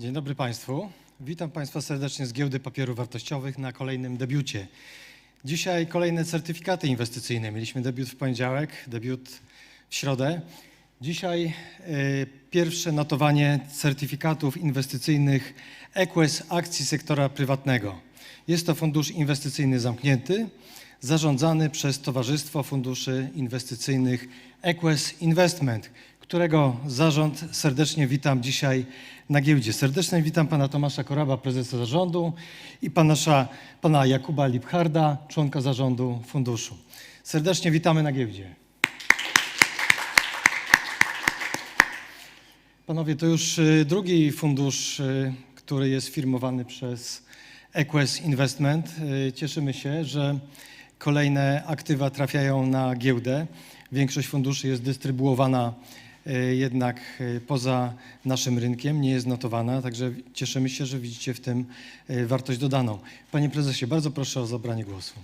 Dzień dobry Państwu. Witam Państwa serdecznie z Giełdy Papierów Wartościowych na kolejnym debiucie. Dzisiaj kolejne certyfikaty inwestycyjne. Mieliśmy debiut w poniedziałek, debiut w środę. Dzisiaj e, pierwsze notowanie certyfikatów inwestycyjnych Equest akcji sektora prywatnego. Jest to fundusz inwestycyjny zamknięty, zarządzany przez Towarzystwo Funduszy Inwestycyjnych Equest Investment, którego zarząd serdecznie witam dzisiaj na giełdzie. Serdecznie witam pana Tomasza Koraba, prezesa zarządu i pana, pana Jakuba Lipharda, członka zarządu funduszu. Serdecznie witamy na giełdzie. Panowie, to już y, drugi fundusz, y, który jest firmowany przez Equest Investment. Y, Cieszymy się, że kolejne aktywa trafiają na giełdę. Większość funduszy jest dystrybuowana jednak y, poza naszym rynkiem, nie jest notowana, także cieszymy się, że widzicie w tym y, wartość dodaną. Panie prezesie, bardzo proszę o zabranie głosu.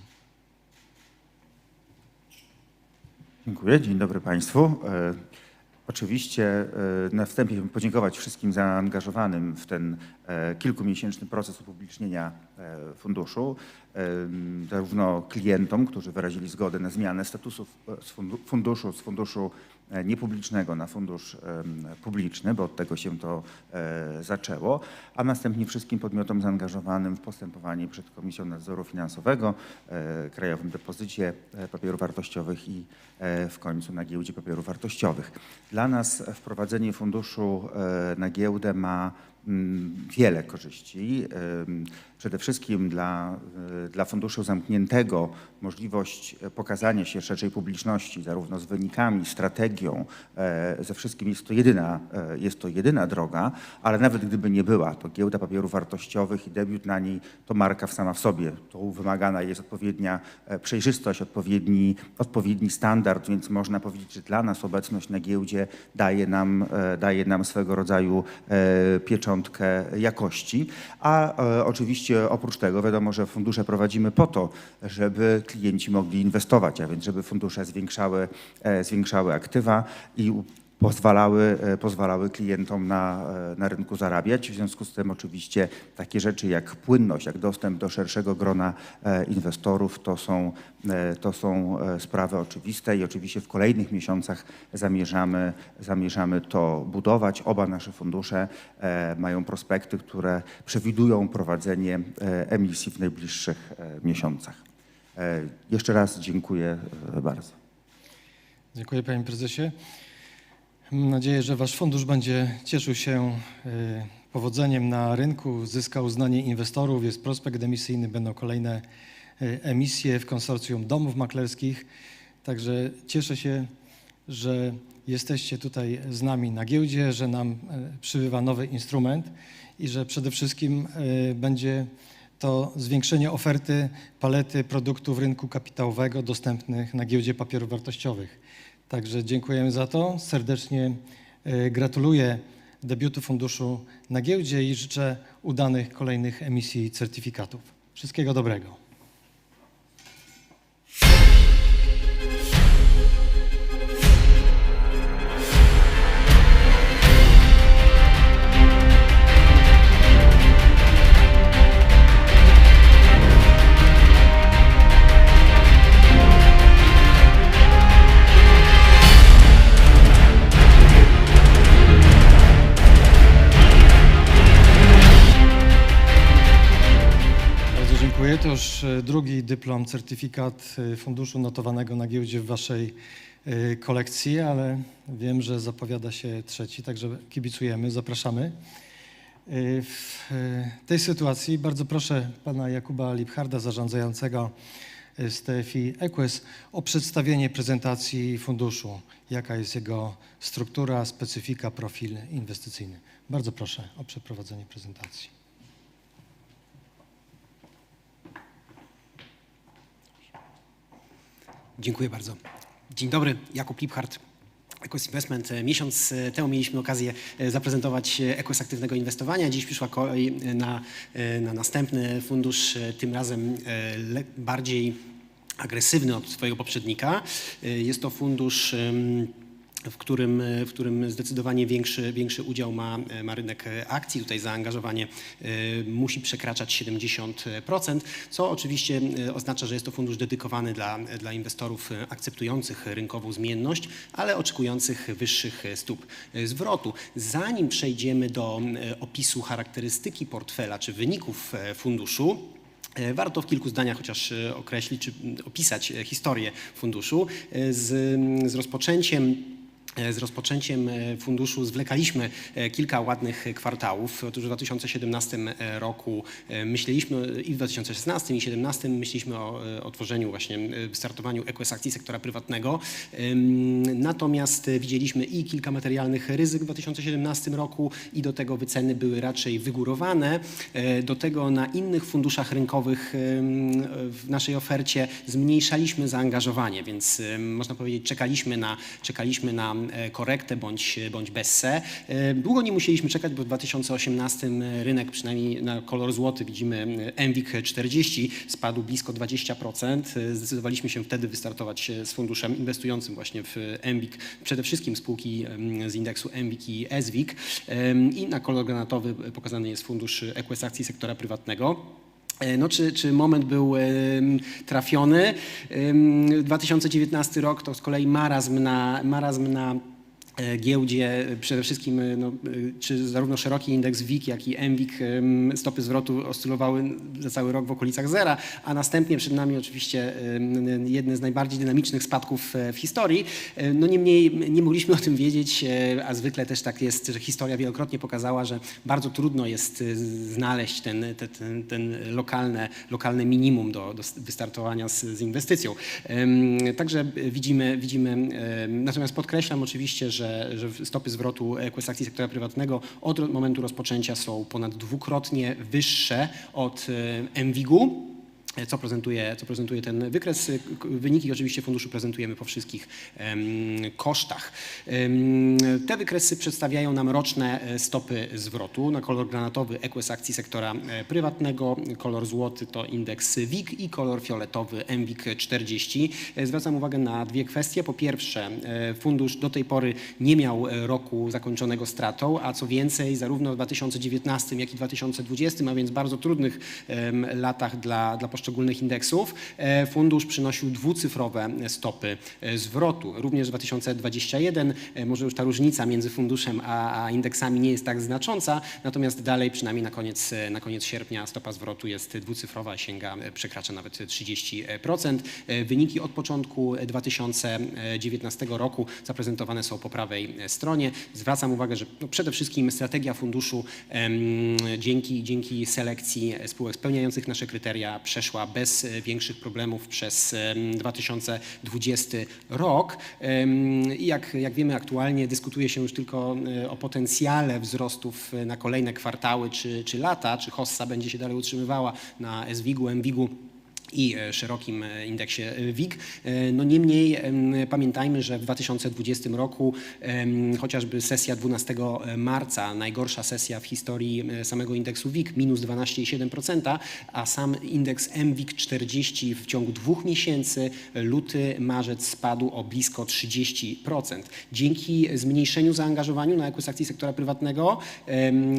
Dziękuję. Dzień dobry Państwu. E, Oczywiście e, na wstępie chciałbym podziękować wszystkim zaangażowanym w ten e, kilkumiesięczny proces upublicznienia e, funduszu, e, zarówno klientom, którzy wyrazili zgodę na zmianę statusu e, funduszu z funduszu e, niepublicznego na fundusz publiczny, bo od tego się to e, zaczęło, a następnie wszystkim podmiotom zaangażowanym w postępowanie przed Komisją Nadzoru Finansowego, e, Krajowym Depozycie e, Papierów Wartościowych i e, w końcu na Giełdzie Papierów Wartościowych. Dla nas wprowadzenie funduszu e, na giełdę ma wiele korzyści. Przede wszystkim dla, e, dla funduszu zamkniętego możliwość e, pokazania się szerszej publiczności, zarówno z wynikami, strategią, e, ze wszystkim jest to jedyna, jest to jedyna droga, ale nawet gdyby nie była, to giełda papierów wartościowych i debiut na niej to marka sama w sobie. Tu wymagana jest odpowiednia przejrzystość, odpowiedni, odpowiedni standard, więc można powiedzieć, że dla nas obecność na giełdzie daje nam, daje nam swego rodzaju pieczątkę jakości, a e, oczywiście oprócz tego wiadomo, że fundusze prowadzimy po to, żeby klienci mogli inwestować, a więc żeby fundusze zwiększały, e, zwiększały aktywa i pozwalały, e, pozwalały klientom na, e, na rynku zarabiać. W związku z tym oczywiście takie rzeczy jak płynność, jak dostęp do szerszego grona e, inwestorów to są, to są sprawy oczywiste i oczywiście w kolejnych miesiącach zamierzamy, zamierzamy to budować. Oba nasze fundusze mają prospekty, które przewidują prowadzenie emisji w najbliższych miesiącach. Jeszcze raz dziękuję bardzo. Dziękuję panie prezesie. Mam nadzieję, że wasz fundusz będzie cieszył się y, powodzeniem na rynku, zyska uznanie inwestorów, jest prospekt emisyjny, będą kolejne y, emisje w konsorcjum domów maklerskich. Także cieszę się, że jesteście tutaj z nami na giełdzie, że nam y, przybywa nowy instrument i że przede wszystkim będzie to zwiększenie oferty palety produktów rynku kapitałowego dostępnych na giełdzie papierów wartościowych. Także dziękujemy za to. Serdecznie e, gratuluję debiutu funduszu na giełdzie i życzę udanych kolejnych emisji certyfikatów. Wszystkiego dobrego. Już e, drugi dyplom, certyfikat e, funduszu notowanego na giełdzie w Waszej e, kolekcji, ale wiem, że zapowiada się trzeci, także kibicujemy, zapraszamy. W tej sytuacji bardzo proszę pana Jakuba Lipharda, zarządzającego z TFI Equus, o przedstawienie prezentacji funduszu. Jaka jest jego struktura, specyfika, profil inwestycyjny. Bardzo proszę o przeprowadzenie prezentacji. Dziękuję bardzo. Dzień dobry, Jakub Liphart, Ecos Investment. Miesiąc temu mieliśmy okazję e, zaprezentować Ecos Aktywnego Inwestowania. Dziś przyszła kolej na, e, na następny fundusz, e, tym razem e, bardziej agresywny od swojego poprzednika. E, Jest to fundusz w którym, w którym zdecydowanie większy, większy udział ma, ma rynek akcji. Tutaj zaangażowanie y, musi przekraczać 70%, co oczywiście oznacza, że jest to fundusz dedykowany dla, dla inwestorów akceptujących rynkową zmienność, ale oczekujących wyższych stóp zwrotu. Zanim przejdziemy do opisu charakterystyki portfela czy wyników e, funduszu, E, Warto w kilku zdaniach chociaż e, określić czy opisać e, historię funduszu e, z, z rozpoczęciem e, z rozpoczęciem e, funduszu zwlekaliśmy e, kilka ładnych kwartałów. Otóż w 2017 roku e, myśleliśmy i w 2016 i 2017 myśleliśmy o e, otworzeniu właśnie e, wystartowaniu EQS akcji sektora prywatnego. Natomiast e, widzieliśmy i kilka materialnych ryzyk w 2017 roku i do tego wyceny były raczej wygórowane. E, Do tego na innych funduszach rynkowych w naszej ofercie zmniejszaliśmy zaangażowanie, więc można powiedzieć czekaliśmy na, czekaliśmy na e, korektę bądź, bądź bessę. E, Długo nie musieliśmy czekać, bo w 2018 rynek, przynajmniej na kolor złoty widzimy e, MWIG 40 spadł blisko 20%. E, Zdecydowaliśmy się wtedy wystartować e, z funduszem inwestującym właśnie w MWIG, przede wszystkim spółki z indeksu MWIG i SWIG i na kolor granatowy pokazany jest fundusz EQS akcji sektora prywatnego. E, No, czy, czy moment był trafiony? Em, 2019 rok to z kolei marazm na, marazm na giełdzie, e, przede wszystkim e, no, e, czy zarówno szeroki indeks WIG, jak i MWIG stopy zwrotu oscylowały za cały rok w okolicach zera, a następnie przed nami oczywiście jedne z najbardziej dynamicznych spadków e, w historii. E, No niemniej nie mogliśmy o tym wiedzieć, e, a zwykle też tak jest, że historia wielokrotnie pokazała, że bardzo trudno jest e, znaleźć ten, te- ten, ten lokalne, lokalne minimum do, do wystartowania z, z inwestycją. Także widzimy, widzimy, natomiast podkreślam oczywiście, że, że stopy zwrotu EQS akcji sektora prywatnego od momentu rozpoczęcia są ponad dwukrotnie wyższe od e, MWIG-u. Co prezentuje, co prezentuje ten wykres? Wyniki oczywiście funduszu prezentujemy po wszystkich kosztach. Te wykresy przedstawiają nam roczne e, stopy zwrotu. Na kolor granatowy EQS akcji sektora e, prywatnego, kolor złoty to indeks WIG i kolor fioletowy MWIG 40. E, Zwracam uwagę na dwie kwestie. Po pierwsze, fundusz do tej pory nie miał roku zakończonego stratą, a co więcej, zarówno w 2019, jak i 2020, a więc bardzo trudnych latach dla, dla poszczególnych indeksów, e, fundusz przynosił dwucyfrowe stopy e, zwrotu. Również 2021, e, może już ta różnica między funduszem a, indeksami nie jest tak znacząca, natomiast dalej, przynajmniej na koniec, na koniec sierpnia, stopa zwrotu jest dwucyfrowa, sięga, przekracza nawet 30%. E, Wyniki od początku 2019 roku zaprezentowane są po prawej stronie. Zwracam uwagę, że no przede wszystkim strategia funduszu dzięki, dzięki selekcji spółek spełniających nasze kryteria przeszła bez e, większych problemów przez em, 2020 rok. I jak, jak wiemy aktualnie dyskutuje się już tylko e, o potencjale wzrostów e, na kolejne kwartały czy, czy lata, czy Hossa będzie się dalej utrzymywała na SWIG-u, MWIG-u i e, szerokim e, indeksie e, WIG. No niemniej em, pamiętajmy, że w 2020 roku chociażby sesja 12 marca, najgorsza sesja w historii samego indeksu WIG, minus 12,7%, a sam indeks MWIG 40 w ciągu dwóch miesięcy, luty, marzec spadł o blisko 30%. Dzięki zmniejszeniu zaangażowaniu na akcji sektora prywatnego,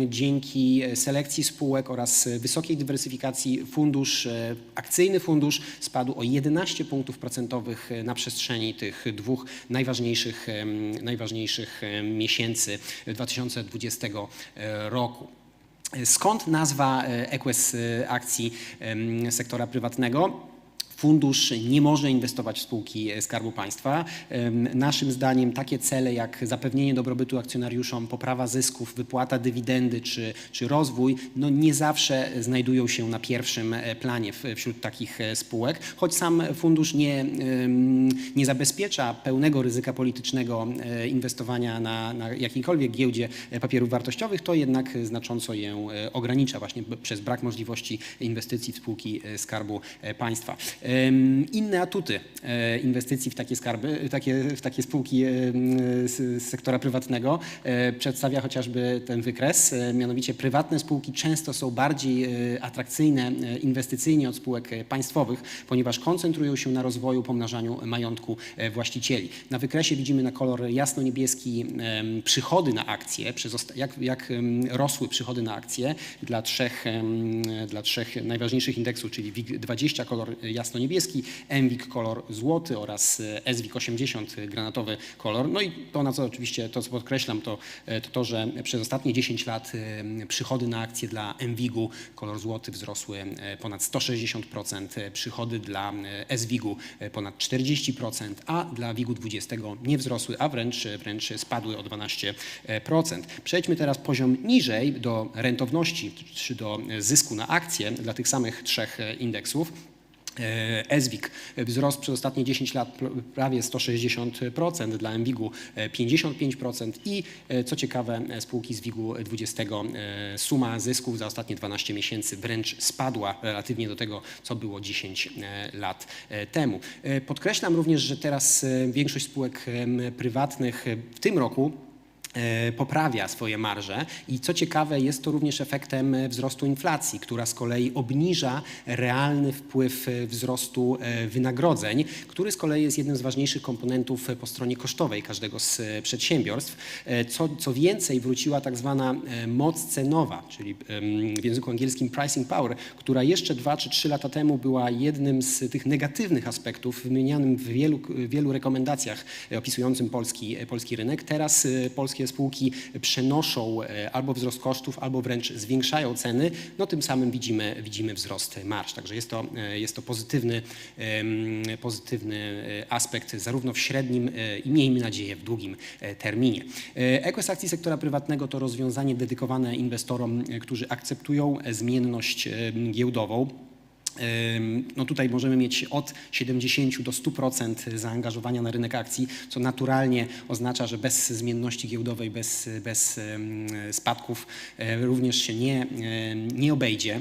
dzięki selekcji spółek oraz wysokiej dywersyfikacji fundusz e, fundusz spadł o 11 punktów procentowych na przestrzeni tych dwóch najważniejszych, najważniejszych miesięcy 2020 roku. Skąd nazwa e, Equus e, akcji sektora prywatnego? Fundusz nie może inwestować w spółki e, Skarbu Państwa. Naszym zdaniem takie cele jak zapewnienie dobrobytu akcjonariuszom, poprawa zysków, wypłata dywidendy czy, czy rozwój, no nie zawsze znajdują się na pierwszym e, planie wśród takich e, spółek, choć sam fundusz nie, nie zabezpiecza pełnego ryzyka politycznego e, inwestowania na, na jakiejkolwiek giełdzie e, papierów wartościowych, to jednak znacząco je e, ogranicza właśnie przez brak możliwości inwestycji w spółki Skarbu Państwa. Inne atuty inwestycji w takie skarby, takie, w takie spółki z, sektora prywatnego przedstawia chociażby ten wykres. Mianowicie prywatne spółki często są bardziej atrakcyjne inwestycyjnie od spółek państwowych, ponieważ koncentrują się na rozwoju, pomnażaniu majątku e, właścicieli. Na wykresie widzimy na kolor jasno-niebieski przychody na akcje, jak, jak rosły przychody na akcje dla trzech, dla trzech najważniejszych indeksów, czyli WIG20 kolor jasno-niebieski, MWIG kolor złoty oraz e, SWIG 80 granatowy kolor. No i to, na co oczywiście to, co podkreślam, to e, to, to że przez ostatnie 10 lat przychody na akcje dla MWIG-u kolor złoty wzrosły ponad 160%, e, przychody dla SWIG-u ponad 40%, a dla WIG-u 20 nie wzrosły, a wręcz, wręcz spadły o 12%. Przejdźmy teraz poziom niżej do rentowności czy do zysku na akcje dla tych samych trzech indeksów. E, SWIG wzrost przez ostatnie 10 lat pr- prawie 160%, dla MWIG-u e, 55% i e, co ciekawe e, spółki z WIG-u 20 e, suma zysków za ostatnie 12 miesięcy wręcz spadła relatywnie do tego, co było 10 e, lat e, temu. E, Podkreślam również, że teraz e, większość spółek prywatnych e, w tym roku e, poprawia swoje marże i co ciekawe jest to również efektem e, wzrostu inflacji, która z kolei obniża realny wpływ e, wzrostu e, wynagrodzeń, który z kolei jest jednym z ważniejszych komponentów e, po stronie kosztowej każdego z e, przedsiębiorstw. E, Co, co więcej wróciła tak zwana e, moc cenowa, czyli w języku angielskim pricing power, która jeszcze dwa czy trzy lata temu była jednym z tych negatywnych aspektów wymienianym w wielu, wielu rekomendacjach e, opisującym polski, e, polski rynek. Teraz e, polskie spółki przenoszą e, albo wzrost kosztów, albo wręcz zwiększają ceny. No tym samym widzimy, widzimy wzrost marż. Także jest to, e, jest to pozytywny, pozytywny e, aspekt zarówno w średnim i miejmy nadzieję w długim terminie. E, Equest akcji sektora prywatnego to rozwiązanie dedykowane inwestorom, którzy akceptują zmienność giełdową. No tutaj możemy mieć od 70 do 100% zaangażowania na rynek akcji, co naturalnie oznacza, że bez zmienności giełdowej, bez, bez spadków e, również się nie, nie obejdzie.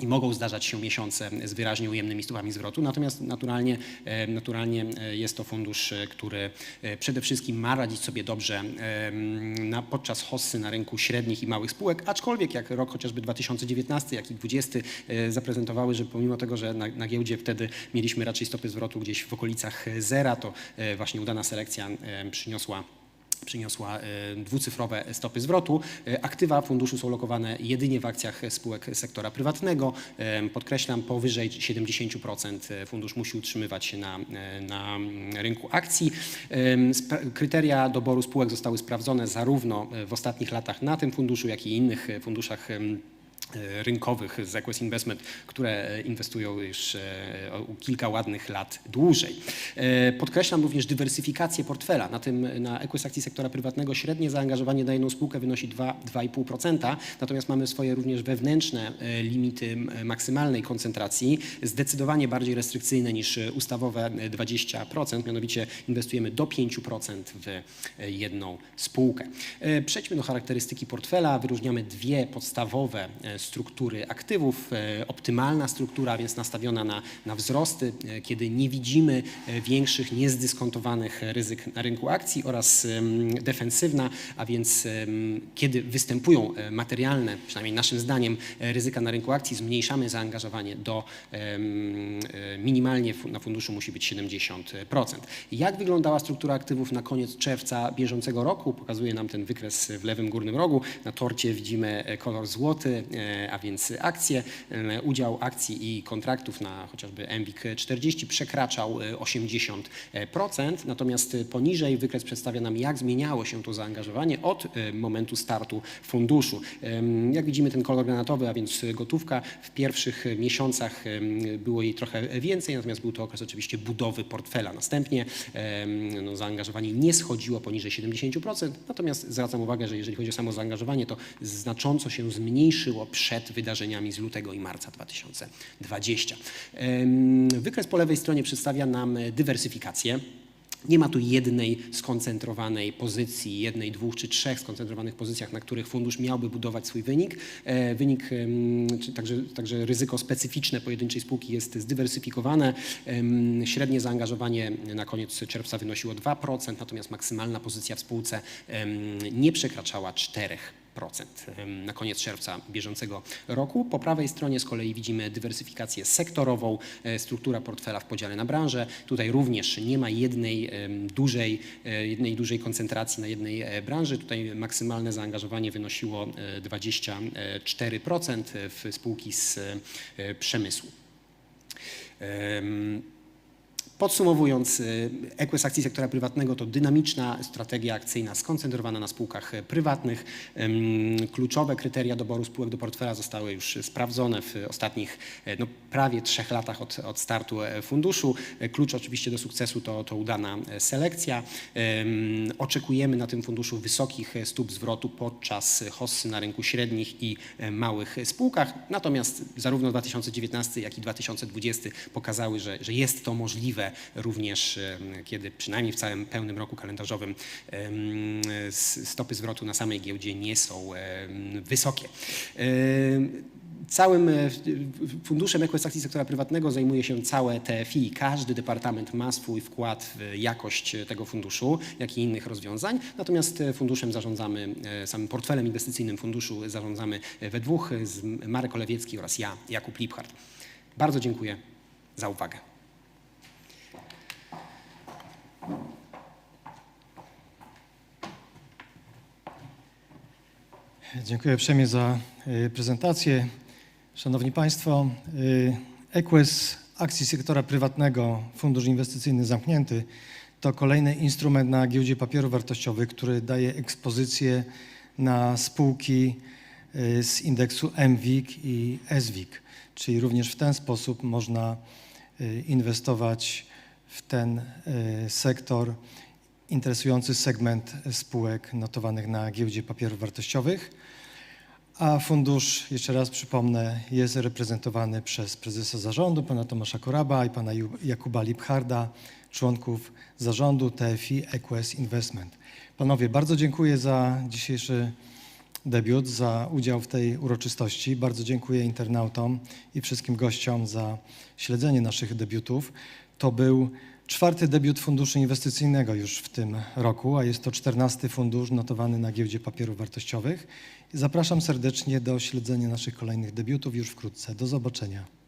I mogą zdarzać się miesiące z wyraźnie ujemnymi stopami zwrotu, natomiast naturalnie, e, naturalnie e, jest to fundusz, e, który przede wszystkim ma radzić sobie dobrze na, podczas hossy na rynku średnich i małych spółek, aczkolwiek jak rok chociażby 2019, jak i 2020 e, zaprezentowały, że pomimo tego, że na, na giełdzie wtedy mieliśmy raczej stopy zwrotu gdzieś w okolicach zera, to właśnie udana selekcja przyniosła przyniosła e, dwucyfrowe stopy zwrotu. E, Aktywa funduszu są lokowane jedynie w akcjach spółek sektora prywatnego. E, Podkreślam, powyżej 70% fundusz musi utrzymywać się na, na rynku akcji. Kryteria doboru spółek zostały sprawdzone zarówno w ostatnich latach na tym funduszu, jak i innych funduszach rynkowych z Equus Investment, które e, inwestują już e, kilka ładnych lat dłużej. E, Podkreślam również dywersyfikację portfela. Na tym na Equus akcji sektora prywatnego średnie zaangażowanie na jedną spółkę wynosi 2, 2,5%, natomiast mamy swoje również wewnętrzne e, limity maksymalnej koncentracji, zdecydowanie bardziej restrykcyjne niż e, ustawowe e, 20%, mianowicie inwestujemy do 5% w e, jedną spółkę. E, Przejdźmy do charakterystyki portfela. Wyróżniamy dwie podstawowe e, struktury aktywów. E, Optymalna struktura, więc nastawiona na, na wzrosty, e, kiedy nie widzimy e, większych, niezdyskontowanych ryzyk na rynku akcji oraz defensywna, a więc kiedy występują materialne, przynajmniej naszym zdaniem, ryzyka na rynku akcji, zmniejszamy zaangażowanie do minimalnie na funduszu musi być 70%. Jak wyglądała struktura aktywów na koniec czerwca bieżącego roku? Pokazuje nam ten wykres w lewym górnym rogu. Na torcie widzimy kolor złoty, a więc akcje. E, Udział akcji i kontraktów na chociażby MWIG 40 przekraczał e, 80%, natomiast e, poniżej wykres przedstawia nam, jak zmieniało się to zaangażowanie od e, momentu startu funduszu. Jak widzimy ten kolor granatowy, a więc gotówka, w pierwszych e, miesiącach było jej trochę więcej, natomiast był to okres oczywiście budowy portfela. Następnie no, zaangażowanie nie schodziło poniżej 70%, natomiast zwracam uwagę, że jeżeli chodzi o samo zaangażowanie, to znacząco się zmniejszyło przed wydarzeniami z lutego i marca 2020. Em, Wykres po lewej stronie przedstawia nam dywersyfikację. Nie ma tu jednej skoncentrowanej pozycji, jednej, dwóch czy trzech skoncentrowanych pozycjach, na których fundusz miałby budować swój wynik. E, Wynik, także, także ryzyko specyficzne pojedynczej spółki jest zdywersyfikowane. Średnie zaangażowanie na koniec czerwca wynosiło 2%, natomiast maksymalna pozycja w spółce nie przekraczała 4% em, na koniec czerwca bieżącego roku. Po prawej stronie z kolei widzimy dywersyfikację sektorową, e, struktura portfela w podziale na branże. Tutaj również nie ma jednej dużej, e, jednej dużej koncentracji na jednej e, branży. Tutaj maksymalne zaangażowanie wynosiło e, 24% w spółki z przemysłu. Podsumowując, y, Equus akcji sektora prywatnego to dynamiczna strategia akcyjna skoncentrowana na spółkach e, prywatnych. Kluczowe kryteria doboru spółek do portfela zostały już sprawdzone w ostatnich e, no, prawie trzech latach od, od startu e, funduszu. E, Klucz oczywiście do sukcesu to, to udana e, selekcja. Em, Oczekujemy na tym funduszu wysokich stóp zwrotu podczas hossy na rynku średnich i małych spółkach. Natomiast zarówno 2019 jak i 2020 pokazały, że, że jest to możliwe również em, kiedy przynajmniej w całym pełnym roku kalendarzowym stopy zwrotu na samej giełdzie nie są wysokie. Całym e, funduszem Equus akcji sektora prywatnego zajmuje się całe TFI. Każdy departament ma swój wkład w jakość tego funduszu, jak i innych rozwiązań. Natomiast e, funduszem zarządzamy, e, samym portfelem inwestycyjnym funduszu zarządzamy we dwóch Marek Olewiecki oraz ja, Jakub Liphart. Bardzo dziękuję za uwagę. Dziękuję uprzejmie za y, prezentację. Szanowni Państwo, y, Equus akcji sektora prywatnego, fundusz inwestycyjny zamknięty, to kolejny instrument na giełdzie papierów wartościowych, który daje ekspozycję na spółki y, z indeksu MWIG i SWIG, czyli również w ten sposób można inwestować w ten sektor interesujący segment spółek notowanych na giełdzie papierów wartościowych. A fundusz, jeszcze raz przypomnę, jest reprezentowany przez prezesa zarządu, pana Tomasza Koraba i pana Jakuba Lipharda, członków zarządu TFI Equus Investment. Panowie, bardzo dziękuję za dzisiejszy debiut, za udział w tej uroczystości. Bardzo dziękuję internautom i wszystkim gościom za śledzenie naszych debiutów. To był czwarty debiut funduszu inwestycyjnego już w tym roku, a jest to czternasty fundusz notowany na giełdzie papierów wartościowych. Zapraszam serdecznie do śledzenia naszych kolejnych debiutów już wkrótce. Do zobaczenia.